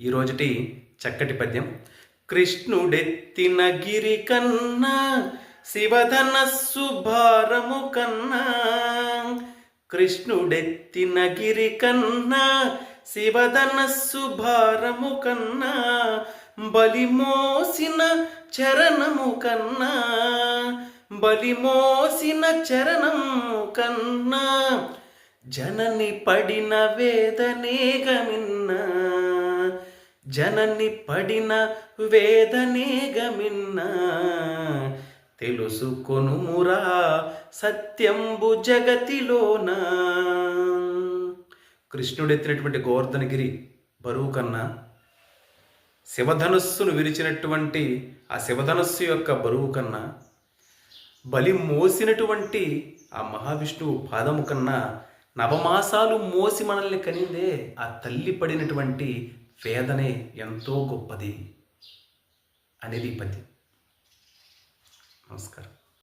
ఈరోజుటి చక్కటి పద్యం. కృష్ణుడెత్తిన గిరి కన్నా శివధనస్సు భారము కన్నా కృష్ణుడెత్తిన గిరి కన్నా శివధనస్సు భారము కన్నా బలిమోసిన చరణము కన్నా బలిమోసిన చరణము కన్నా జనని పడిన వేదనే గమిన్నా జనన్ని పడిన వేదనే గమిన్న తెలుసుకొనుమురా సత్యంబు జగతిలోన. కృష్ణుడెత్తినటువంటి గోవర్ధనగిరి బరువు కన్నా శివధనుస్సును విరిచినటువంటి ఆ శివధనుస్సు యొక్క బరువు కన్నా బలి మోసినటువంటి ఆ మహావిష్ణువు పాదము కన్నా నవమాసాలు మోసి మనల్ని కనిందే ఆ తల్లి పడినటువంటి వేదనే ఎంతో గొప్పది. అనేది పద్యం. నమస్కారం.